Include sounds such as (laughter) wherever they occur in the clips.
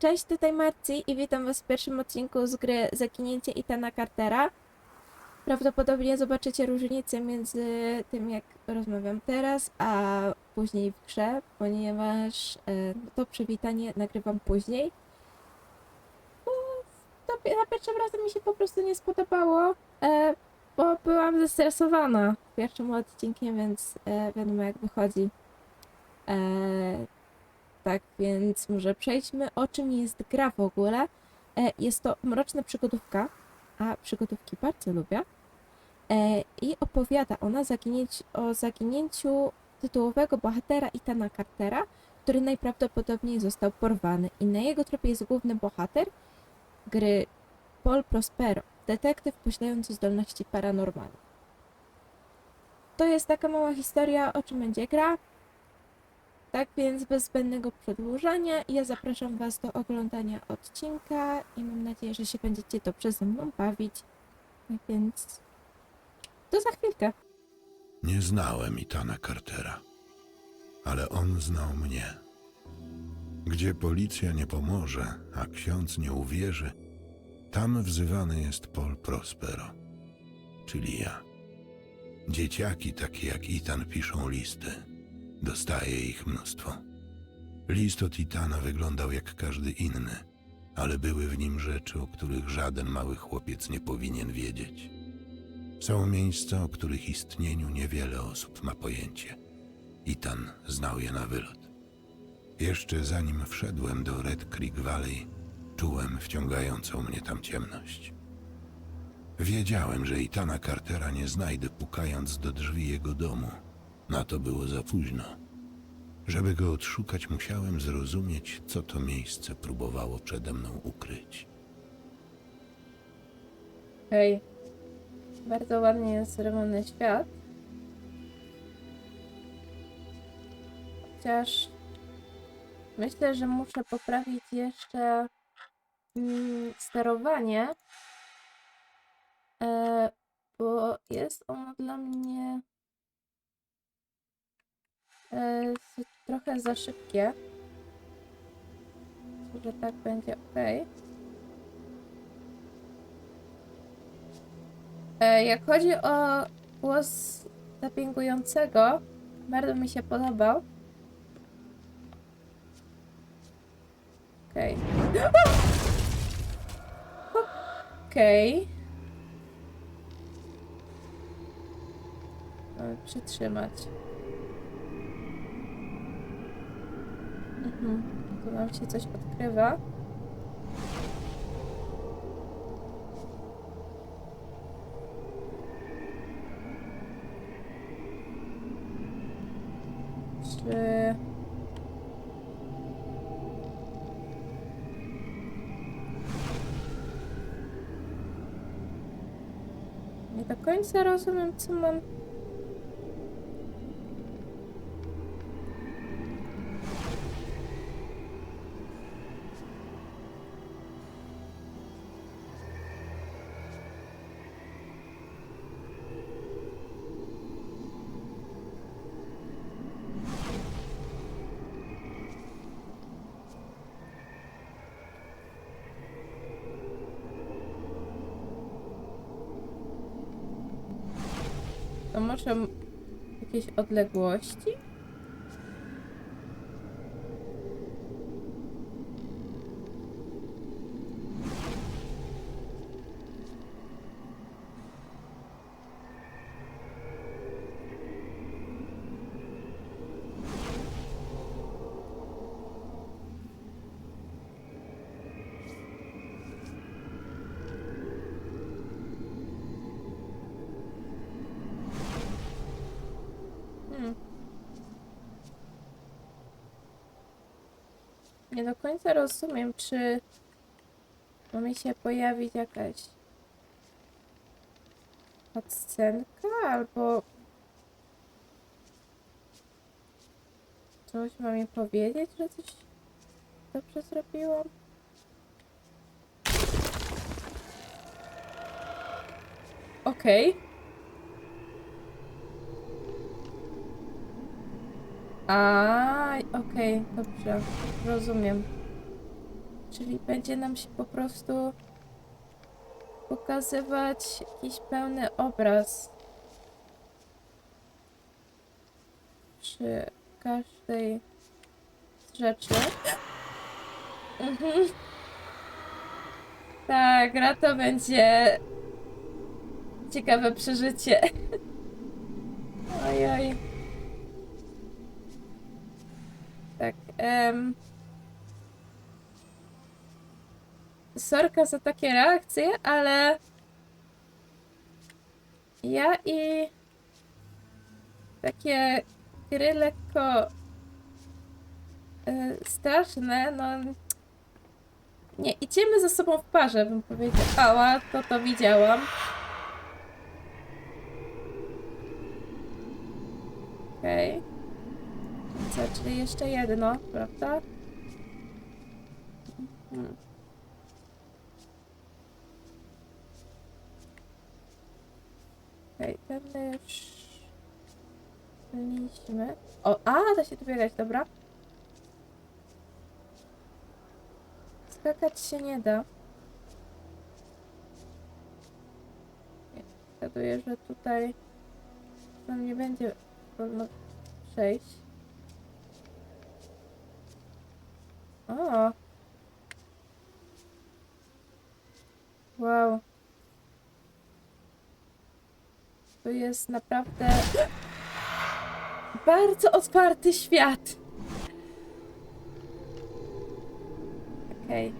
Cześć, tutaj Marci i witam was w pierwszym odcinku z gry Zaginięcie Itana Cartera. Prawdopodobnie zobaczycie różnicę między tym, jak rozmawiam teraz, a później w grze, ponieważ e, no to przywitanie nagrywam później. Bo to pi- za pierwszym razem mi się po prostu nie spodobało, e, bo byłam zestresowana pierwszym odcinkiem, więc e, wiadomo jak wychodzi. Tak więc może przejdźmy o czym jest gra w ogóle. E, jest to mroczna przygodówka, a przygodówki bardzo lubię. E, I opowiada ona o zaginięciu tytułowego bohatera Itana Cartera, który najprawdopodobniej został porwany. I na jego tropie jest główny bohater gry Paul Prospero, detektyw posiadający zdolności paranormalne. To jest taka mała historia, o czym będzie gra. Tak więc bez zbędnego przedłużania ja zapraszam Was do oglądania odcinka i mam nadzieję, że się będziecie dobrze ze mną bawić. Tak więc do za chwilkę. Nie znałem Itana Cartera, ale on znał mnie. Gdzie policja nie pomoże, a ksiądz nie uwierzy, tam wzywany jest Paul Prospero, czyli ja. Dzieciaki takie jak Itan piszą listy. Dostaje ich mnóstwo. List od Itana wyglądał jak każdy inny, ale były w nim rzeczy, o których żaden mały chłopiec nie powinien wiedzieć. Są miejsca, o których istnieniu niewiele osób ma pojęcie. Itan znał je na wylot. Jeszcze zanim wszedłem do Red Creek Valley, czułem wciągającą mnie tam ciemność. Wiedziałem, że Itana Cartera nie znajdę pukając do drzwi jego domu. Na to było za późno. Żeby go odszukać, musiałem zrozumieć, co to miejsce próbowało przede mną ukryć. Hej. Bardzo ładnie jest zrobiony świat. Chociaż myślę, że muszę poprawić jeszcze mm, sterowanie, e, bo jest ono dla mnie trochę za szybkie. Że tak będzie ok. E, Jak chodzi o głos zapięgującego, bardzo mi się podobał. Okej. (gasps) Okej. Mamy Przytrzymać. Mhm. Tu nam się coś odkrywa. Czy... Nie do końca rozumiem, co mam. To może jakieś odległości? Hmm. Nie do końca rozumiem, czy ma mi się pojawić jakaś cutscenka albo coś ma mi powiedzieć, że coś dobrze zrobiłam. Okej. A, okej, dobrze, rozumiem. Czyli będzie nam się po prostu pokazywać jakiś pełny obraz przy każdej rzeczy. Mhm. Tak, gra to będzie ciekawe przeżycie. (laughs) Ojoj. Tak, em... Sorka za takie reakcje, ale ja i takie gry lekko e, straszne, no nie, idziemy ze sobą w parze, bym powiedziała. To to widziałam. Okej. Czyli jeszcze jedno, prawda? Mhm. Okej, pewnie już byliśmy. O, a, da się tu biegać, dobra. Skakać się nie da. Zgaduję, że tutaj nam nie będzie wolno przejść. O! Wow. To jest naprawdę bardzo otwarty świat. Okej.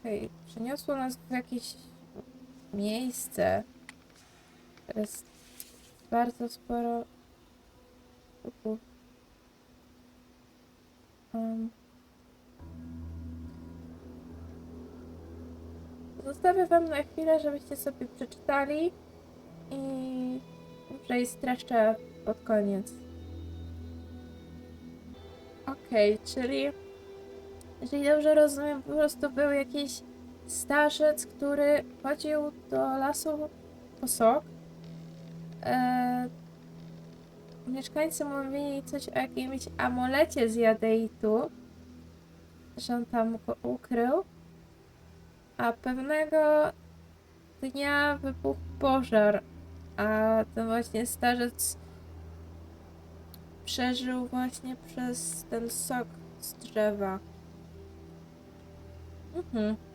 Okej, przeniosło nas w jakieś miejsce. Jest bardzo sporo. Um. Zostawię wam na chwilę, żebyście sobie przeczytali i i streszczę pod koniec. Okej, czyli jeżeli dobrze rozumiem, po prostu był jakiś starzec, który chodził do lasu po sok. E, mieszkańcy mówili coś o jakimś amulecie z jadeitu, że on tam go ukrył. A pewnego dnia wybuchł pożar, a ten właśnie starzec przeżył właśnie przez ten sok z drzewa. Mhm.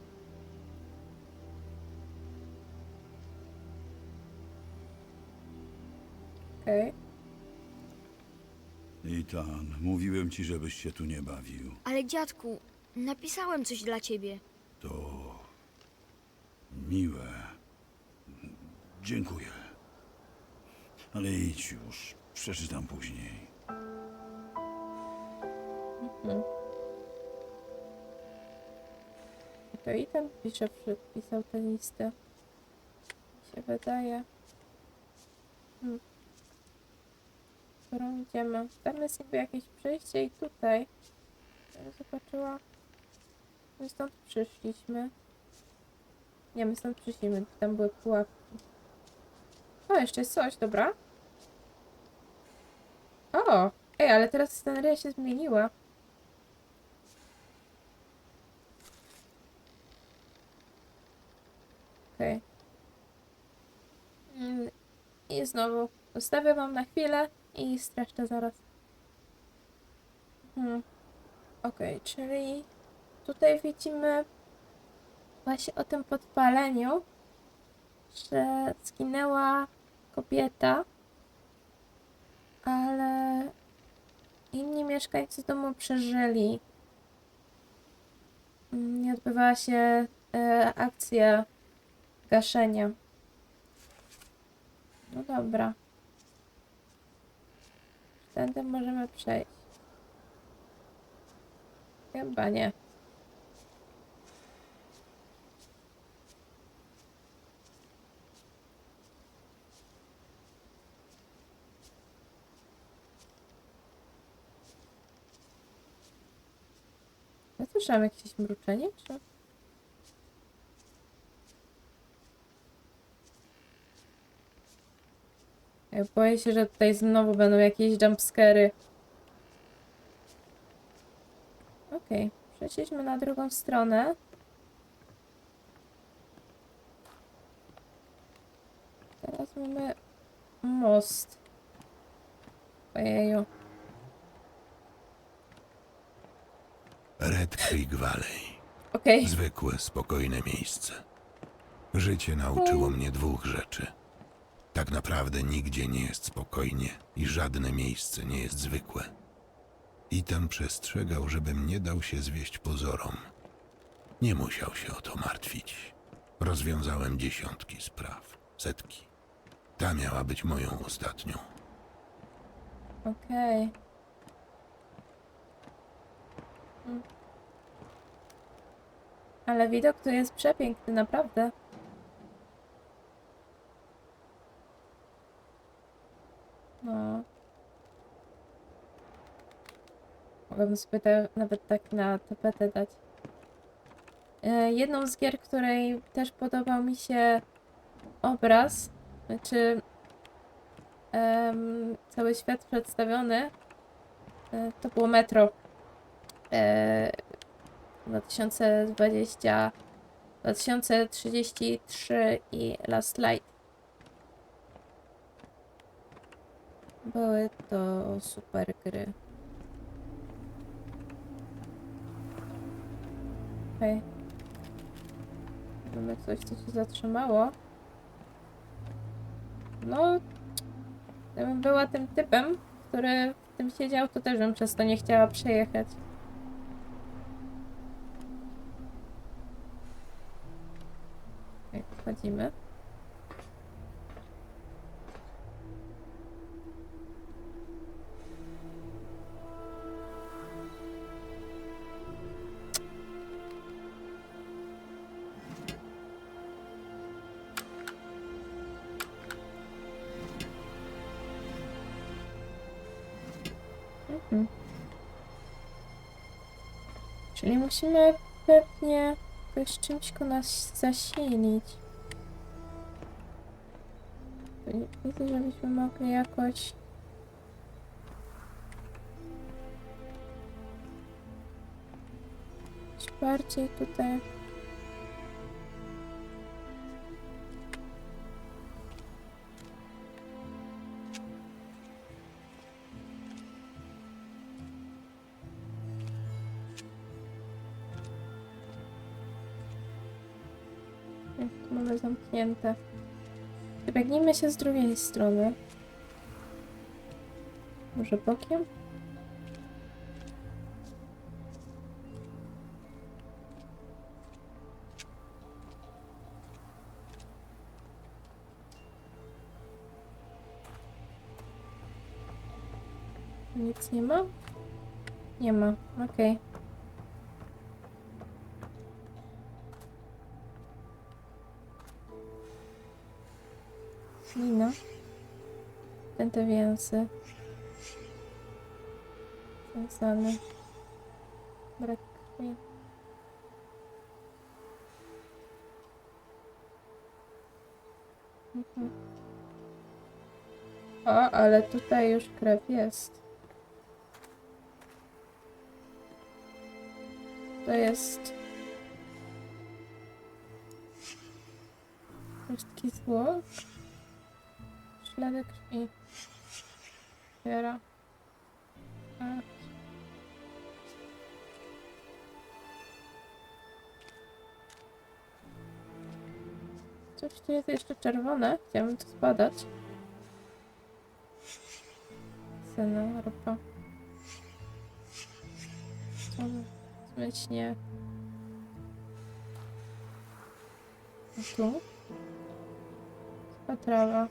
Okej. Itan, mówiłem ci, żebyś się tu nie bawił. Ale dziadku, napisałem coś dla ciebie. To miłe. Dziękuję. Ale idź już, przeczytam później. Mhm. To i tam pisze, pisał tę listę. Mi się wydaje. Hmm. Którą idziemy? Tam jest jakby jakieś przejście i tutaj. Ja zobaczyła. My stąd przyszliśmy. Nie, my stąd przyszliśmy. Tam były pułapki. O, jeszcze jest coś, dobra. O! Ej, ale teraz sceneria się zmieniła. Okej. Mm, I znowu zostawię wam na chwilę i streszczę zaraz. Hmm. Okej, czyli tutaj widzimy właśnie o tym podpaleniu, że zginęła kobieta, ale inni mieszkańcy domu przeżyli. Mm, Nie odbywała się e, akcja gaszenia. No dobra. Tędy możemy przejść. Chyba nie. Ja słyszałam jakieś mruczenie, czy... boję się, że tutaj znowu będą jakieś jumpscary. Okej, przejdźmy na drugą stronę. Teraz mamy most. Ojeju. Red Creek Valley. Okej. Zwykłe, spokojne miejsce. Życie nauczyło mnie dwóch rzeczy. Tak naprawdę nigdzie nie jest spokojnie i żadne miejsce nie jest zwykłe. Itan przestrzegał, żebym nie dał się zwieść pozorom. Nie musiał się o to martwić. Rozwiązałem dziesiątki spraw, setki. Ta miała być moją ostatnią. Okej. Mm. Ale widok tu jest przepiękny, naprawdę. No. Mogłabym sobie te, nawet tak na tapetę dać. E, Jedną z gier, której też podobał mi się obraz, znaczy em, cały świat przedstawiony, e, to było Metro. E, 2020, 2033 i Last Light. Były to super gry. Okej. Mamy coś, co się zatrzymało. No, gdybym była tym typem, który w tym siedział, to też bym przez to nie chciała przejechać. Okej, Mhm. Czyli musimy pewnie jakoś czymś nas zasilić. Widzę, żebyśmy mogli jakoś bardziej tutaj... zamknięte. Biegnijmy się z drugiej strony. Może bokiem? Nic nie ma? Nie ma, okej. Lina. Ten te więzy. Związane. Mhm. O, ale tutaj już krew jest. To jest... Resztki zwłok. Ślady krwi. Biera. A. Coś tu jest jeszcze czerwone. Chciałabym to zbadać. Syna, ropa. A tu? Ta trawa.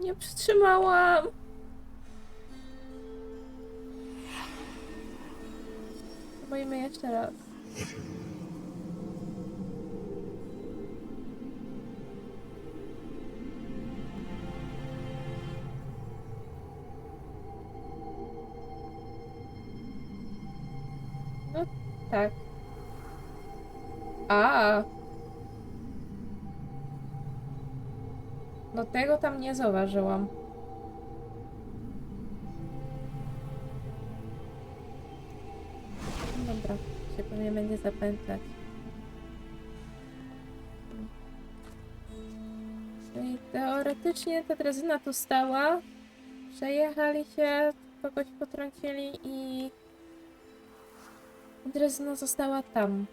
Nie przytrzymałam. Spróbujmy jeszcze raz. No tak. A. tego tam nie zauważyłam. No Dobra, się pewnie będzie zapętlać. Czyli teoretycznie ta drezyna tu stała, przejechali się, kogoś potrącili i drezyna została tam.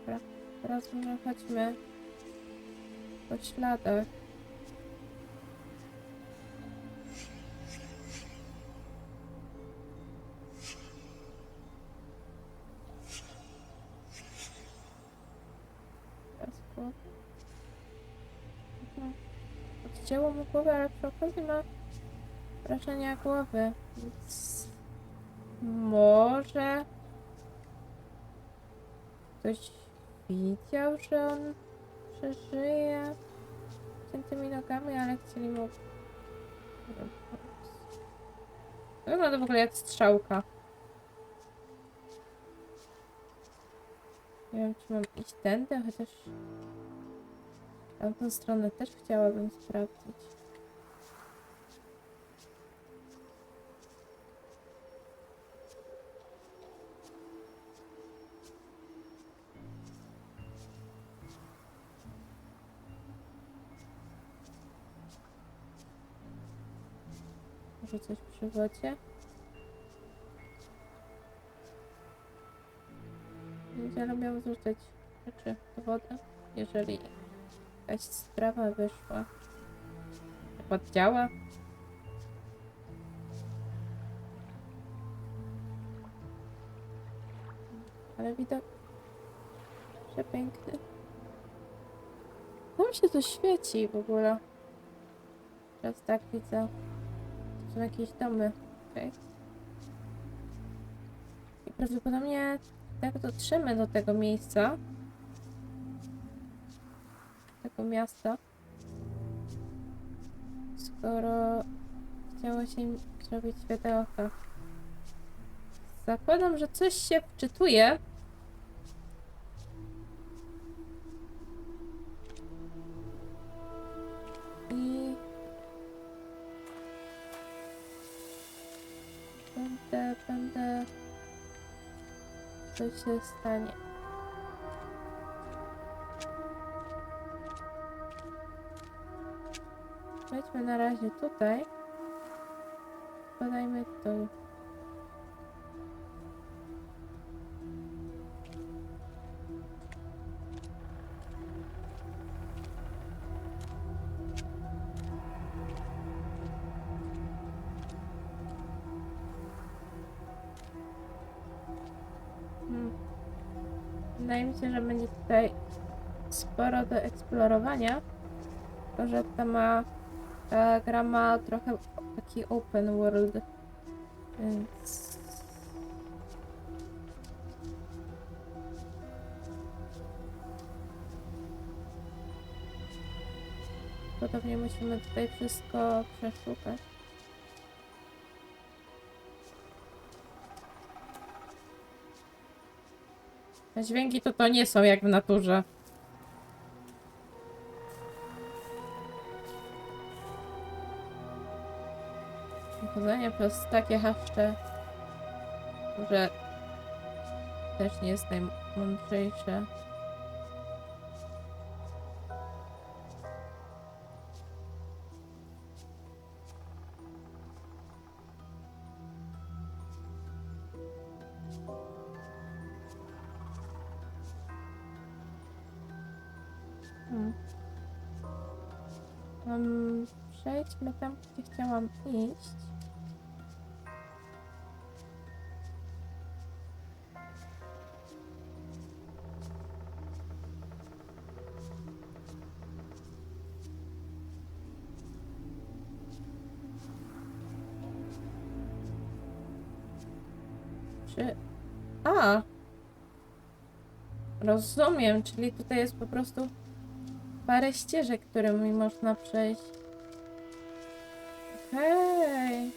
Dobra, teraz może chodźmy Teraz po... Mhm. Odcięło mu głowę, ale przy okazji ma wrażenia głowy, więc może ktoś widział, że on przeżyje ciętymi nogami, ale chcieli mu... wiem, pomóc. Wygląda w ogóle jak strzałka. Nie wiem, czy mam iść tędy, chociaż tamtą stronę też chciałabym sprawdzić. Może coś przy wodzie? Ludzie lubią zrzucać rzeczy w wodę, jeżeli jakaś sprawa wyszła. Tak działa. Ale widok przepiękny. Tam się to świeci w ogóle. Teraz tak widzę. Są jakieś domy. Okay. I prawdopodobnie tak dotrzemy do tego miejsca. Tego miasta. Skoro chciało się zrobić światełka. Zakładam, że coś się wczytuje. Się stanie. Wejdźmy na razie tutaj. Podajmy tu. Wydaje mi się, że będzie tutaj sporo do eksplorowania. Tylko, że ta ma ta gra ma trochę taki open world. Więc Podobnie musimy tutaj wszystko przeszukać. Te dźwięki to to nie są jak w naturze. Chodzenie przez takie haszcze, że też nie jest najmądrzejsze. Chciałam iść. Czy... A! Rozumiem, czyli tutaj jest po prostu parę ścieżek, którymi można przejść. Hej!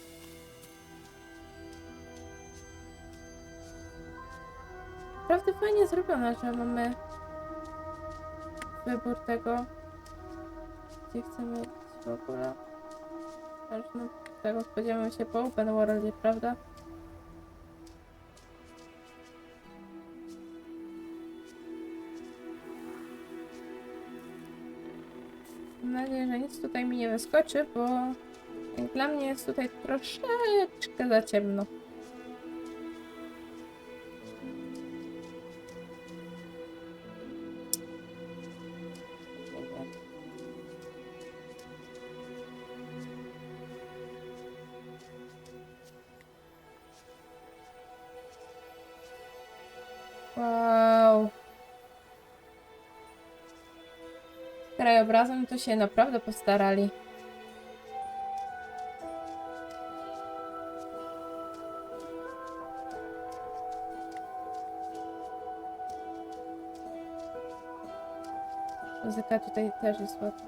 Naprawdę fajnie zrobione, że mamy wybór tego, gdzie chcemy iść w ogóle. No, tego spodziewamy się po open worldzie, prawda? Mam nadzieję, że nic tutaj mi nie wyskoczy, bo dla mnie jest tutaj troszeczkę za ciemno. Wow. Krajobrazem to się naprawdę postarali. Muzyka tutaj też jest ładna.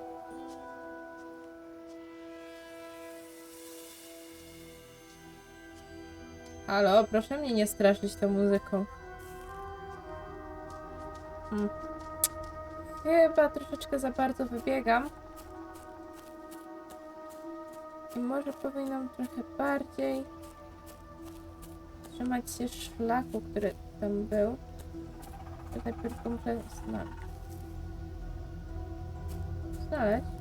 Halo, proszę mnie nie straszyć tą muzyką. Hmm. Chyba troszeczkę za bardzo wybiegam. I może powinnam trochę bardziej trzymać się szlaku, który tam był. To najpierw muszę znaleźć. Znaleźć?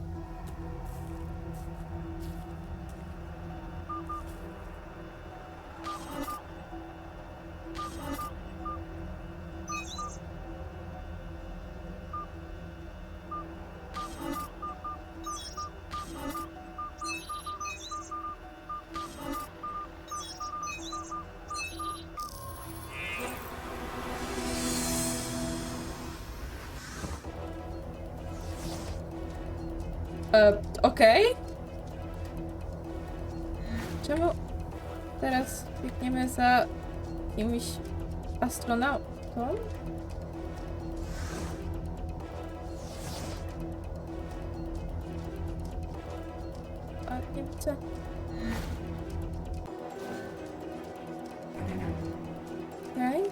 Astronautą? A nie widzę. Okej.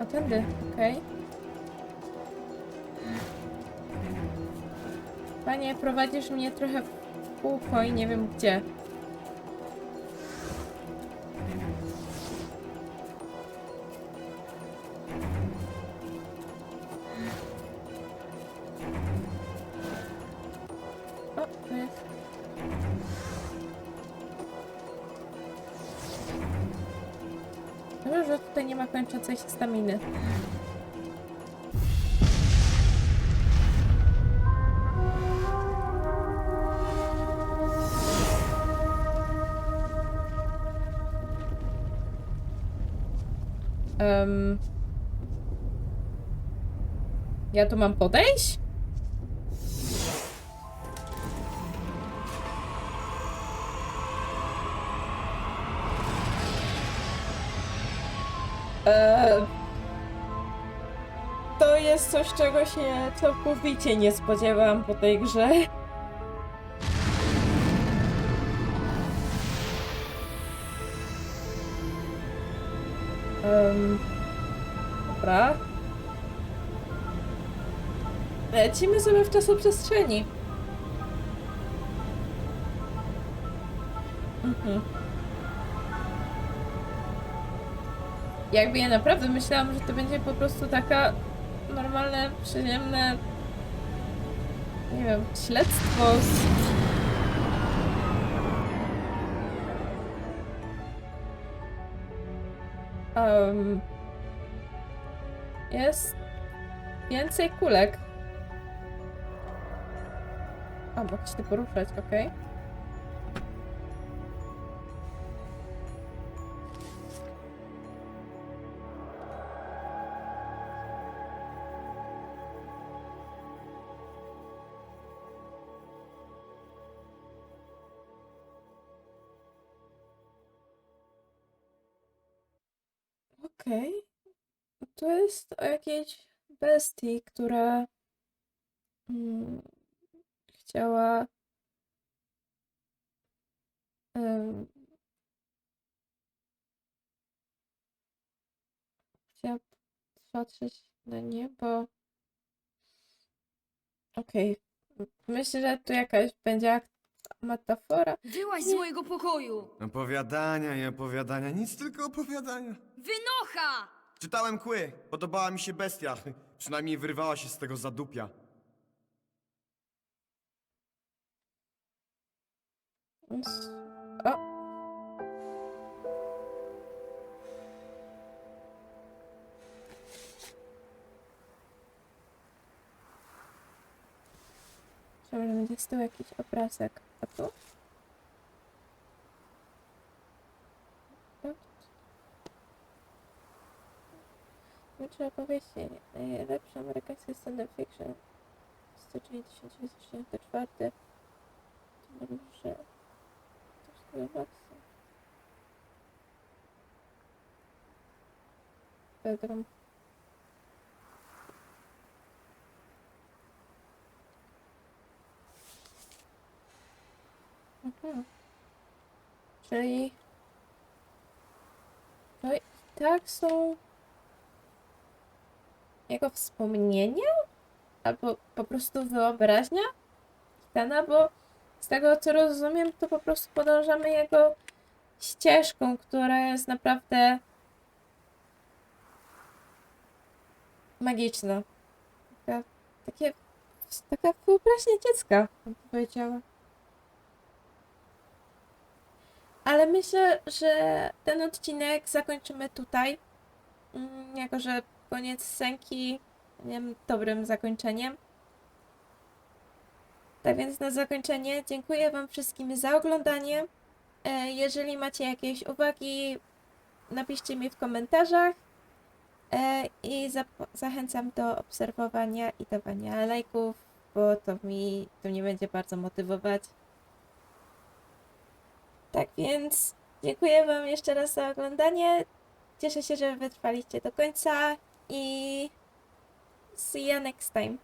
A tędy, okej. Panie, prowadzisz mnie trochę w kółko i nie wiem gdzie. Dobrze, że tutaj nie ma kończącej się staminy. Um, ja tu mam podejść? To jest coś, czego się całkowicie nie spodziewałam po tej grze. Dobra. Lecimy sobie w czasoprzestrzeni. Mhm. Jakby ja naprawdę myślałam, że to będzie po prostu taka normalne, przyziemne nie wiem, śledztwo z... Um, jest więcej kulek. A, mogę się poruszać, okej. Okej. To jest o jakiejś bestii, która mm, chciała em, chciała patrzeć na niebo. Okej. Myślę, że tu jakaś będzie metafora. Wyłaź z mojego pokoju! Opowiadania i opowiadania, nic tylko opowiadania. Wynocha! Czytałem kły, podobała mi się bestia. (laughs) Przynajmniej wyrwała się z tego zadupia. O! Myślałam, będzie z tyłu jakiś obrazek. A tu? No, Trzeba powiedzieć, najlepsza amerykańska stand-up fiction. Styczeń 1964. To może... To jest Mhm. Czyli to i tak są jego wspomnienia? Albo po prostu wyobraźnia Kitana, bo z tego co rozumiem, to po prostu podążamy jego ścieżką, która jest naprawdę magiczna. Taka, takie, taka wyobraźnia dziecka, bym powiedziała. Ale myślę, że ten odcinek zakończymy tutaj. Mm, Jako, że koniec scenki nie wiem, dobrym zakończeniem. Tak więc na zakończenie dziękuję Wam wszystkim za oglądanie. E, Jeżeli macie jakieś uwagi, napiszcie mi w komentarzach. E, I zachęcam do obserwowania i dawania lajków, bo to mi to mnie będzie bardzo motywować. Tak więc dziękuję Wam jeszcze raz za oglądanie. Cieszę się, że wytrwaliście do końca i see you next time.